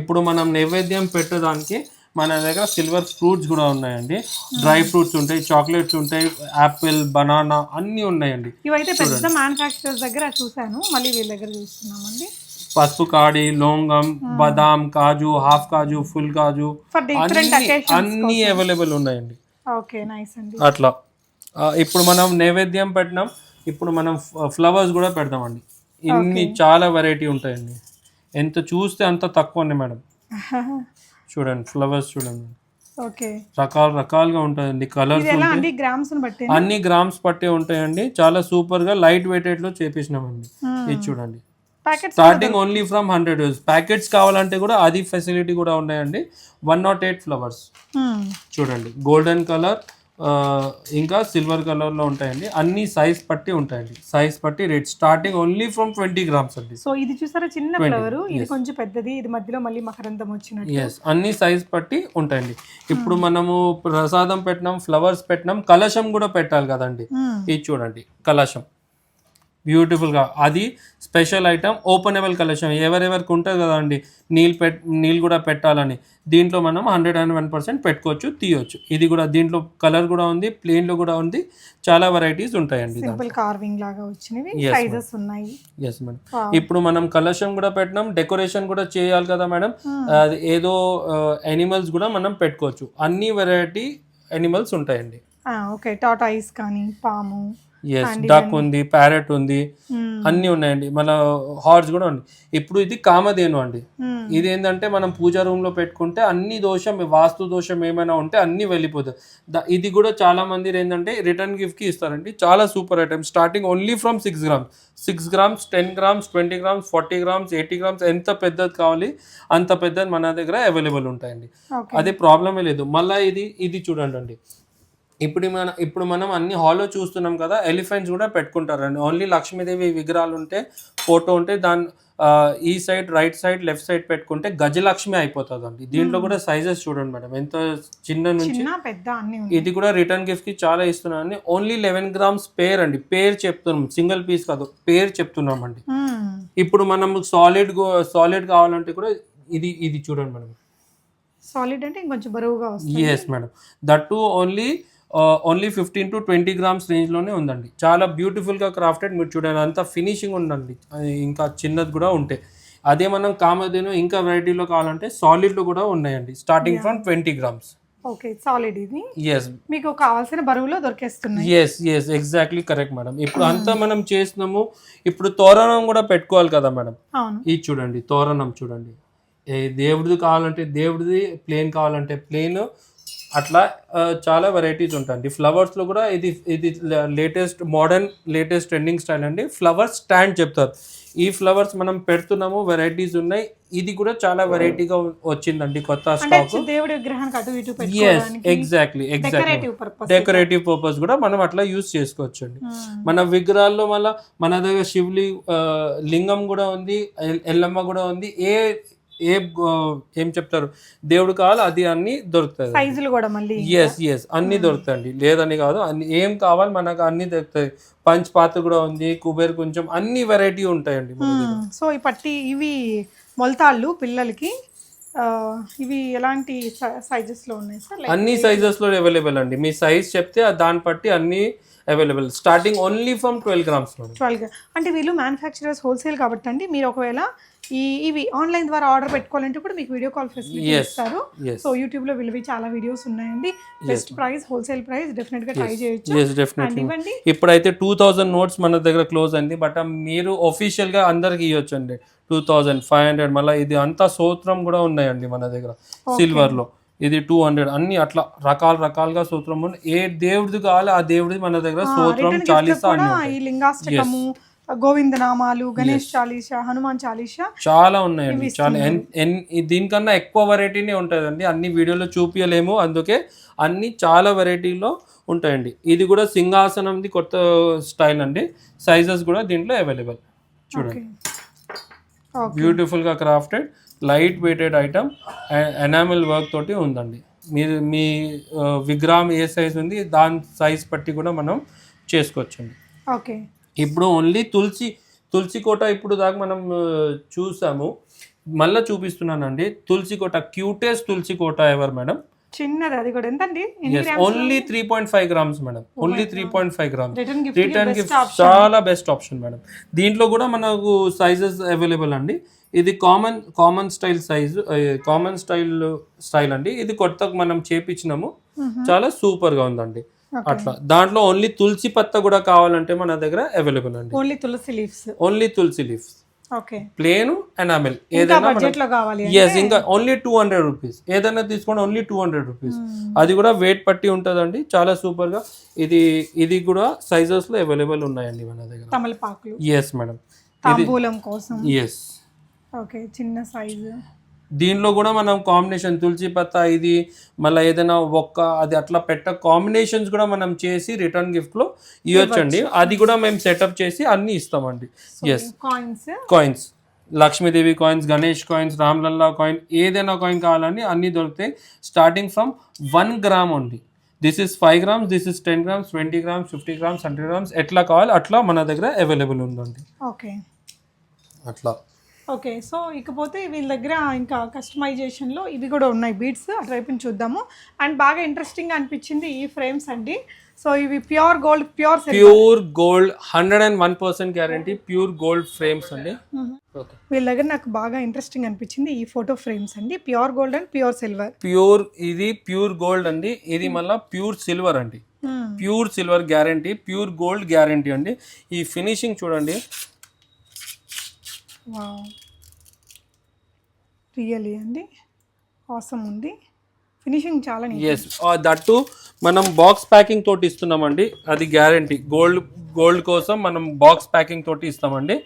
ఇప్పుడు మనం నైవేద్యం పెట్టడానికి మన దగ్గర సిల్వర్ ఫ్రూట్స్ కూడా ఉన్నాయండి. డ్రై ఫ్రూట్స్ ఉంటాయి చాక్లెట్స్ ఉంటాయి యాపిల్ బనానా అన్నీ ఉన్నాయండి. ఇవైతే పెద్ద మ్యానుఫ్యాక్చరర్స్ దగ్గర చూసాను మళ్ళీ వీళ్ళ దగ్గర చూస్తున్నామండి. పసుపు కాడి లవంగం బాదాం కాజు హాఫ్ కాజు ఫుల్ కాజు అన్ని అవైలబుల్ ఉన్నాయండి. ఓకే నైస్ అండి. అట్లా. ఇప్పుడు మనం నైవేద్యం పెట్టినాం. ఇప్పుడు మనం ఫ్లవర్స్ కూడా పెడతామండి. ఇన్ని చాలా వెరైటీ ఉంటాయండి. ఎంత చూస్తే అంత తక్కువ ఉన్నాయి మేడం. చూడండి ఫ్లవర్స్ చూడండి. ఓకే. రకాల రకాలుగా ఉంటాయండి కలర్స్ అండి? గ్రామ్స్ బట్టి అన్ని గ్రామ్స్ పట్టే ఉంటాయండి. చాలా సూపర్గా లైట్ వెయిటెడ్లో చేపించినామండి ఇది చూడండి. Starting only from hundred packets కావాలంటే కూడా అది ఫెసిలిటీ కూడా ఉన్నాయండి. వన్ నాట్ ఎయిట్ ఫ్లవర్స్ చూడండి గోల్డెన్ కలర్ ఇంకా సిల్వర్ కలర్లో ఉంటాయండి. అన్ని సైజ్ పట్టి ఉంటాయండి. సైజ్ పట్టి rate starting only from twenty grams అండి. సో ఇది చూసారా చిన్న ఫ్లవర్ ఇది కొంచెం పెద్దది. ఇది మధ్యలో మళ్ళీ మకరందం వచ్చినట్టు. ఎస్ అన్ని సైజ్ పట్టి ఉంటాయండి. ఇప్పుడు మనము ప్రసాదం పెట్టినాం ఫ్లవర్స్ పెట్టినాం కలశం కూడా పెట్టాలి కదండి. Hmm. ఇది చూడండి. కలశం. బ్యూటిఫుల్గా. అది స్పెషల్ ఐటమ్ ఓపెనబుల్ కలెక్షన్ ఎవరెవరికి ఉంటుంది కదండి నీళ్ళు పెట్ నీళ్ళు కూడా పెట్టాలని. దీంట్లో మనం హండ్రెడ్ అండ్ వన్ పర్సెంట్ పెట్టుకోవచ్చు తీయొచ్చు. ఇది కూడా దీంట్లో కలర్ కూడా ఉంది ప్లేన్లో కూడా ఉంది. చాలా వెరైటీస్ ఉంటాయండి సింపుల్ కార్వింగ్ లాగా వచ్చినవి సైజెస్ ఉన్నాయి. Yes madam. ఇప్పుడు మనం కలశం కూడా పెట్టినాం డెకరేషన్ కూడా చేయాలి కదా మేడం. అది ఏదో ఎనిమల్స్ కూడా మనం పెట్టుకోవచ్చు. అన్ని వెరైటీ ఎనిమల్స్ ఉంటాయండి. ఓకే టాటాయిస్ కానీ పాము. ఎస్ డక్ ఉంది ప్యారెట్ ఉంది అన్ని ఉన్నాయండి. మన హార్స్ కూడా ఉంది. ఇప్పుడు ఇది కామధేను అండి. ఇది ఏంటంటే మనం పూజా రూమ్లో పెట్టుకుంటే అన్ని దోషం వాస్తు దోషం ఏమైనా ఉంటే అన్ని వెళ్ళిపోతుంది ద- ఇది కూడా చాలా మంది ఏంటంటే రిటర్న్ గిఫ్ట్కి ఇస్తారండి. చాలా super item starting only from six grams six grams ten grams twenty grams forty grams eighty grams ఎంత పెద్దది కావాలి అంత పెద్దది మన దగ్గర అవైలబుల్ ఉంటాయండి. అదే ప్రాబ్లమే లేదు. మళ్ళీ ఇది ఇది చూడండి అండి. ఇప్పుడు మన ఇప్పుడు మనం అన్ని హాల్లో చూస్తున్నాం కదా ఎలిఫెంట్స్ కూడా పెట్టుకుంటారండి. ఓన్లీ లక్ష్మీదేవి విగ్రహాలు ఉంటే ఫోటో ఉంటే దాని ఈ side right side left side పెట్టుకుంటే గజలక్ష్మి అయిపోతుంది అండి దీంట్లో కూడా సైజెస్ చూడండి మేడం. ఎంత చిన్న నుంచి ఇది కూడా రిటర్న్ గిఫ్ట్కి చాలా ఇస్తున్నాను ఓన్లీ లెవెన్ గ్రామ్స్ పేర్ అండి. పేర్ చెప్తున్నాం. సింగిల్ పీస్ కాదు. పేర్ చెప్తున్నాం అండి. ఇప్పుడు మనం సాలిడ్ సాలిడ్ కావాలంటే కూడా ఇది ఇది చూడండి మేడం. సాలిడ్ అంటే ఇంకొంచెం బరువుగా వస్తుంది. Yes madam that to only only fifteen to twenty grams రేంజ్లోనే ఉందండి. చాలా బ్యూటిఫుల్గా క్రాఫ్టెడ్ మీరు చూడండి అంత ఫినిషింగ్ అది ఇంకా చిన్నది కూడా ఉంటాయి అదే మనం కామధేను ఇంకా వెరైటీలో కావాలంటే సాలిడ్లో కూడా ఉన్నాయండి. Starting from twenty grams okay solid ఇది. ఎస్ మీకు కావాల్సిన బరువులో దొరికేస్తున్నాయి. Yes yes exactly correct madam ఇప్పుడు అంతా మనం చేస్తున్నాము. ఇప్పుడు తోరణం కూడా పెట్టుకోవాలి కదా మేడం ఇది చూడండి తోరణం చూడండి. దేవుడిది కావాలంటే దేవుడిది ప్లేన్ కావాలంటే ప్లేన్ అట్లా చాలా వెరైటీస్ ఉంటాయండి. ఫ్లవర్స్లో కూడా ఇది ఇది latest modern latest trending style అండి. ఫ్లవర్ స్టాండ్ చెప్తారు. ఈ ఫ్లవర్స్ మనం పెడుతున్నాము వెరైటీస్ ఉన్నాయి. ఇది కూడా చాలా వెరైటీగా వచ్చిందండి కొత్త స్టాక్ దేవుడి విగ్రహానికి ఎగ్జాక్ట్లీ ఎగ్జాక్ట్లీ డెకరేటివ్ పర్పస్ కూడా మనం అట్లా యూస్ చేసుకోవచ్చు అండి మన విగ్రహాల్లో మళ్ళీ మన దగ్గర శివులి లింగం కూడా ఉంది ఎల్- ఎల్లమ్మ కూడా ఉంది. ఏ ఏ ఏం చెప్తారు? దేవుడు కావాలి అది అన్ని దొరుకుతాయి. సైజులు కూడా మళ్ళీ ఎస్ ఎస్ అన్ని దొరుకుతాయండి. లేదని కాదు అన్ని ఏం కావాలి మనకు అన్ని దొరుకుతాయి. పంచ్ పాత్ర కూడా ఉంది కుబేర్ కొంచెం అన్ని వెరైటీ ఉంటాయండి. సో ఈ పట్టి ఇవి మొలతాళ్ళు పిల్లలకి ఇవి ఎలాంటి సైజెస్లో ఉన్నాయి సార్? అన్ని సైజెస్లో అవైలబుల్ అండి. మీ సైజ్ చెప్తే దాన్ని బట్టి అన్ని available. Starting only from twelve grams twelve అంటే వీళ్ళు మ్యానుఫ్యాక్చరర్స్ హోల్సేల్ కాబట్టి అండి మీరు ఒకవేళ ఈ ఇవి ఆన్లైన్ ద్వారా ఆర్డర్ పెట్టుకోవాలంటే కూడా మీకు వీడియో కాల్ ఫెసిలిటీ. ఇస్తారు. సో యూట్యూబ్లో వీళ్ళవి చాలా వీడియోస్ ఉన్నాయండి. బెస్ట్ ప్రైస్ హోల్సేల్ ప్రైస్ డెఫినెట్గా ట్రై చేయొచ్చు. ఇప్పుడైతే టూ థౌజండ్ నోట్స్ మన దగ్గర క్లోజ్ అయింది బట్ మీరు official గా అందరికి ఇవ్వచ్చు అండి టూ థౌజండ్ ఫైవ్ హండ్రెడ్ మళ్ళీ ఇది అంతా సూత్రం కూడా ఉన్నాయండి మన దగ్గర. సిల్వర్లో. ఇది టూ హండ్రెడ్ అన్ని అట్లా రకాల రకాలుగా సూత్రం ఏ దేవుడిది కావాలి ఆ దేవుడిది మన దగ్గర సూత్రం చాలీసా కూడా అన్ని ఉంటాయి. ఈ లింగాష్టకము గోవింద నామాలు గణేష్ చాలీసా హనుమాన్ చాలీసా చాలా ఉన్నాయండి. చాలా దీనికన్నా ఎక్కువ వెరైటీనే ఉంటుందండి అన్ని వీడియోలో చూపించలేము అందుకే అన్ని చాలా వెరైటీలో ఉంటాయండి. ఇది కూడా సింహాసనంది కొత్త స్టైల్ అండి. సైజెస్ కూడా దీంట్లో అవైలబుల్ చూడండి. ఓకే. ఓకే. బ్యూటిఫుల్గా crafted light weighted item enamel work తోటి ఉందండి. మీరు మీ ఆ, విగ్రహం ఏ సైజ్ ఉంది దాని సైజ్ బట్టి కూడా మనం చేసుకోవచ్చండి. ఓకే. ఇప్పుడు ఓన్లీ తులసి తులసి కోట ఇప్పుడు దాకా మనం చూసాము. మళ్ళీ చూపిస్తున్నానండి. తులసి కోట క్యూటెస్ట్ తులసి కోట ఎవర్ మేడం? చిన్నది అది కూడా. ఎంతండి? Only three point five grams madam only three point five grams return gift చాలా బెస్ట్ ఆప్షన్ మేడం దీంట్లో కూడా మనకు సైజెస్ అవైలబుల్ అండి. ఇది common common style size common style style అండి. ఇది కొత్త మనం చేపించినాము. చాలా సూపర్గా ఉందండి అట్లా. దాంట్లో ఓన్లీ తులసి పత్త కూడా కావాలంటే మన దగ్గర అవైలబుల్ అండి. ఓన్లీ తులసి లీవ్స్ ఓన్లీ తులసి లీవ్స్ ప్లేన్ ఎనామిల్ ఏదైనా ఎస్ ఇంకా ఓన్లీ టూ హండ్రెడ్ రూపీస్ ఏదైనా తీసుకోండి ఓన్లీ టూ హండ్రెడ్ రూపీస్ అది కూడా వెయిట్ పట్టి ఉంటుందండి. చాలా సూపర్గా. ఇది ఇది కూడా సైజెస్లో అవైలబుల్ ఉన్నాయండి మన దగ్గర. తమలపాకులు. ఎస్ మేడం కోసం. ఎస్ ఓకే చిన్న సైజు దీనిలో కూడా మనం కాంబినేషన్ తులసి పత్త ఇది మళ్ళీ ఏదైనా ఒక్క అది అట్లా పెట్ట కాంబినేషన్స్ కూడా మనం చేసి రిటర్న్ గిఫ్ట్లో ఇవ్వచ్చండి. అది కూడా మేము సెటప్ చేసి అన్ని ఇస్తామండి. Yes coins coins Lakshmidevi coins Ganesh coins Ramlalla coin ఏదైనా కాయిన్ కావాలని అన్ని దొరుకుతాయి. Starting from one gram only this is five grams this is ten grams twenty grams fifty grams hundred grams ఎట్లా కావాలి అట్లా మన దగ్గర అవైలబుల్ ఉందండి. ఓకే అట్లా. ఓకే సో ఇకపోతే వీళ్ళ దగ్గర ఇంకా కస్టమైజేషన్లో ఇవి కూడా ఉన్నాయి బీట్స్. అటువైపు చూద్దాము. అండ్ బాగా ఇంట్రెస్టింగ్ అనిపించింది ఈ ఫ్రేమ్స్ అండి. సో ఇవి pure gold pure pure gold hundred and one percent guarantee pure gold frames అండి. వీళ్ళ దగ్గర నాకు బాగా ఇంట్రెస్టింగ్ అనిపించింది ఈ ఫోటో ఫ్రేమ్స్ అండి. Pure gold and pure silver. Pure ఇది ప్యూర్ గోల్డ్ అండి. ఇది మళ్ళీ ప్యూర్ సిల్వర్ అండి. Pure silver guarantee pure gold guarantee అండి. ఈ ఫినిషింగ్ చూడండి. వావ్. రియలీ అండి. అవసరం ఉంది. ఫినిషింగ్ చాలా ఎస్ దట్టు మనం బాక్స్ ప్యాకింగ్ తోటి ఇస్తున్నామండి. అది గ్యారంటీ గోల్డ్ గోల్డ్ కోసం మనం బాక్స్ ప్యాకింగ్ తోటి ఇస్తామండి.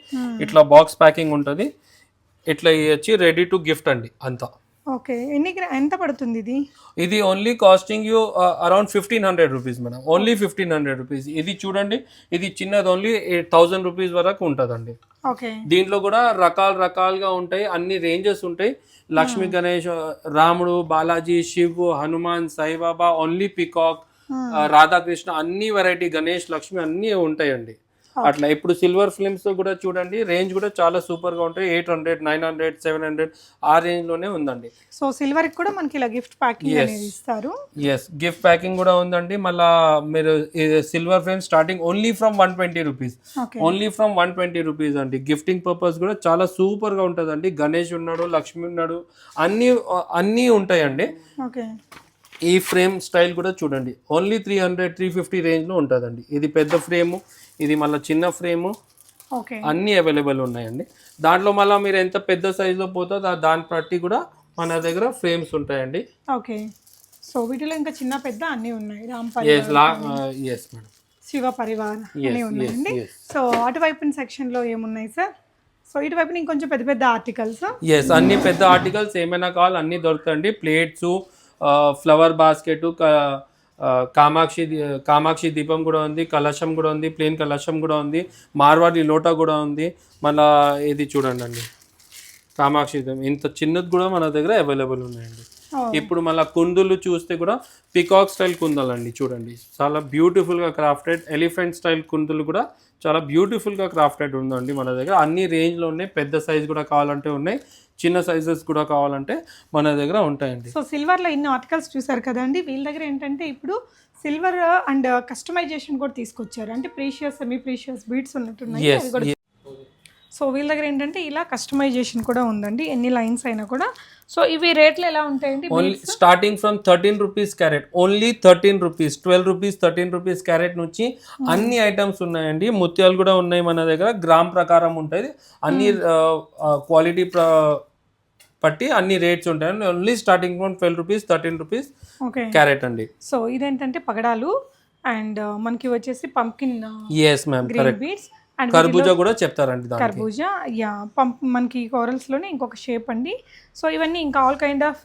ఇట్లా బాక్స్ ప్యాకింగ్ ఉంటుంది. ఇట్లా వచ్చి రెడీ టు గిఫ్ట్ అండి అంతా. ఓకే. ఎన్ని ఎంత పడుతుంది ఇది? ఇది only casting you around fifteen hundred rupees madam only fifteen hundred rupees ఇది చూడండి ఇది చిన్నది ఓన్లీ థౌజండ్ రూపీస్ వరకు ఉంటుందండి. ఓకే. దీంట్లో కూడా రకాల రకాలుగా ఉంటాయి అన్ని రేంజెస్ ఉంటాయి. లక్ష్మీ గణేష్ రాముడు బాలాజీ శివ్ హనుమాన్ సాయిబాబా ఓన్లీ పికాక్ రాధాకృష్ణ అన్ని వెరైటీ గణేష్ లక్ష్మి అన్ని ఉంటాయండి. అట్లా ఇప్పుడు సిల్వర్ ఫిల్మ్స్ కూడా చూడండి రేంజ్ కూడా చాలా సూపర్గా ఉంటాయి. Eight hundred nine hundred seven hundred ఆ రేంజ్లోనే ఉందండి. సో సిల్వర్ కూడా మనకి ఇలా గిఫ్ట్ ప్యాకింగ్ అనేది ఇస్తారు. ఎస్ గిఫ్ట్ ప్యాకింగ్ కూడా ఉందండి. మళ్ళా మీరు silver frame starting only from one twenty rupees only from one twenty rupees అండి. గిఫ్టింగ్ పర్పస్ కూడా చాలా సూపర్గా ఉంటుందండి. గణేష్ ఉన్నాడు లక్ష్మి ఉన్నాడు అన్ని అన్నీ ఉంటాయండి. ఓకే ఈ ఫ్రేమ్ స్టైల్ కూడా చూడండి. Only three hundred three fifty రేంజ్లో ఉంటుందండి. ఇది పెద్ద ఫ్రేము ఇది మళ్ళీ చిన్న ఫ్రేము. ఓకే. అన్నీ అవైలబుల్ ఉన్నాయండి. దాంట్లో మళ్ళీ మీరు ఎంత పెద్ద సైజులో పోతో దా- దాన్ని బట్టి కూడా మన దగ్గర ఫ్రేమ్స్ ఉంటాయండి. ఓకే. సో వీటిలో ఇంకా చిన్న పెద్ద అన్నీ ఉన్నాయి. రామ్ ఎస్ లా ఎస్ మేడం శివ పరివార్ అన్నీ ఉన్నాయండి. సో అటువైపున సెక్షన్లో ఏమున్నాయి సార్ సో ఇటువైపున ఇంకొంచెం పెద్ద పెద్ద ఆర్టికల్స్. ఎస్ అన్ని పెద్ద ఆర్టికల్స్ ఏమైనా కావాలి అన్ని దొరుకుతాయండి plates flower basket Kamakshi Kamakshi దీపం కూడా ఉంది కలశం కూడా ఉంది ప్లేన్ కలశం కూడా ఉంది మార్వాడి లోటా కూడా ఉంది. మళ్ళా ఇది చూడండి అండి కామాక్షి దీపం. ఇంత చిన్నది కూడా మన దగ్గర అవైలబుల్ ఉన్నాయండి. ఇప్పుడు మళ్ళీ కుందులు చూస్తే కూడా పికాక్ స్టైల్ కుందలండి చూడండి. చాలా బ్యూటిఫుల్గా క్రాఫ్టెడ్ ఎలిఫెంట్ స్టైల్ కుందులు కూడా చాలా బ్యూటిఫుల్గా క్రాఫ్టెడ్ ఉందండి మన దగ్గర. అన్ని రేంజ్లో ఉన్నాయి పెద్ద సైజ్ కూడా కావాలంటే ఉన్నాయి. చిన్న సైజెస్ కూడా కావాలంటే మన దగ్గర ఉంటాయండి. సో సిల్వర్లో ఇన్ని ఆర్టికల్స్ చూసారు కదండి. వీళ్ళ దగ్గర ఏంటంటే ఇప్పుడు సిల్వర్ అండ్ కస్టమైజేషన్ కూడా తీసుకొచ్చారు. అంటే ప్రీషియస్ సెమీ ప్రీషియస్ బీట్స్ ఉన్నట్టున్నాయి సో వీళ్ళ దగ్గర ఏంటంటే ఇలా కస్టమైజేషన్ కూడా ఉందండి. ఎన్ని లైన్స్ అయినా కూడా. సో ఇవి రేట్లు ఎలా ఉంటాయండి? Only starting from thirteen rupees carat only thirteen rupees twelve rupees thirteen rupees carat నుంచి అన్ని ఐటమ్స్ ఉన్నాయండి. ముత్యాలు కూడా ఉన్నాయి మన దగ్గర. గ్రామ్ ప్రకారం ఉంటుంది అన్ని క్వాలిటీ పట్టి అన్ని రేట్స్ ఉంటాయి. Only starting from twelve rupees thirteen rupees okay carat అండి. సో ఇదేంటంటే పగడాలు అండ్ మనకి వచ్చేసి pumpkin yes ma'am correct beads కర్బూజా కూడా చెప్తారండి కర్బూజా యా పంప్ మనకి corals లోనే ఇంకొక షేప్ అండి. సో ఇవన్నీ ఇంకా all kind of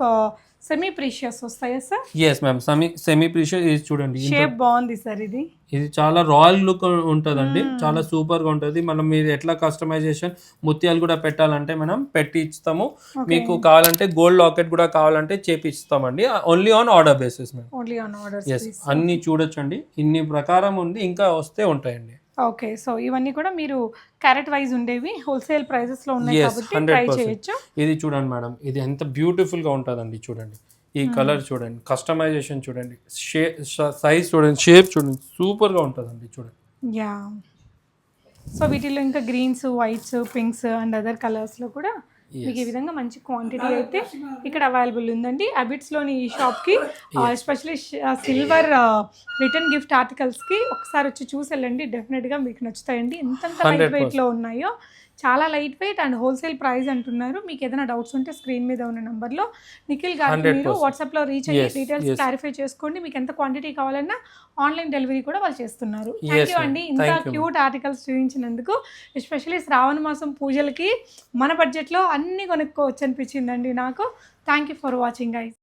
semi precious వస్తాయా sir? Yes ma'am semi semi precious ఇది చూడండి. షేప్ బాగుంది సార్ ఇది. ఇది చాలా రాయల్ లుక్ ఉంటుందండి. చాలా సూపర్గా ఉంటుంది. మనం మీరు ఎట్లా కస్టమైజేషన్ ముత్యాలు కూడా పెట్టాలంటే మనం పెట్టి ఇస్తాము. మీకు కావాలంటే గోల్డ్ లాకెట్ కూడా కావాలంటే చేపిస్తామండి. ఓన్లీ ఆన్ ఆర్డర్ బేసిస్ మేము ఓన్లీ ఆన్ ఆర్డర్స్ ఎస్ అన్ని చూడొచ్చండి. ఇన్ని ప్రకారం ఉంది. ఇంకా వస్తే ఉంటాయండి. ఓకే. సో ఇవన్నీ కూడా మీరు క్యారెట్ వైజ్ ఉండేవి హోల్సేల్ ప్రైజెస్లో ఉన్నాయి కాబట్టి 100%. ట్రై చేయొచ్చు. ఇది చూడండి మేడం ఇది ఎంత బ్యూటిఫుల్గా ఉంటుందండి చూడండి. ఈ కలర్ చూడండి కస్టమైజేషన్ చూడండి షే సైజ్ చూడండి షేప్ చూడండి సూపర్గా ఉంటుందండి చూడండి. యా సో వీటిలో ఇంకా greens whites pinks and other కలర్స్లో కూడా మీకు ఈ విధంగా మంచి క్వాంటిటీ అయితే ఇక్కడ అవైలబుల్ ఉందండి. అబిట్స్లోని ఈ షాప్కి ఎస్పెషలీ సిల్వర్ రిటర్న్ గిఫ్ట్ ఆర్టికల్స్కి ఒకసారి వచ్చి చూసి వెళ్ళండి. డెఫినెట్గా మీకు నచ్చుతాయండి. ఎంతంత లైట్ వెయిట్లో ఉన్నాయో చాలా light weight and wholesale price అంటున్నారు. మీకు ఏదైనా డౌట్స్ ఉంటే స్క్రీన్ మీద ఉన్న నెంబర్లో నిఖిల్ గారికి మీరు 100%. వాట్సాప్లో రీచ్ అయ్యి డీటెయిల్స్. క్లారిఫై చేసుకోండి. మీకు ఎంత క్వాంటిటీ కావాలన్నా ఆన్లైన్ డెలివరీ కూడా వాళ్ళు చేస్తున్నారు. Thank you. అండి. ఇంత క్యూట్ ఆర్టికల్స్ చూపించినందుకు ఎస్పెషల్లీ శ్రావణ మాసం పూజలకి మన బడ్జెట్లో అన్ని కొనుక్కోవచ్చు అనిపించిందండి నాకు. Thank you for watching guys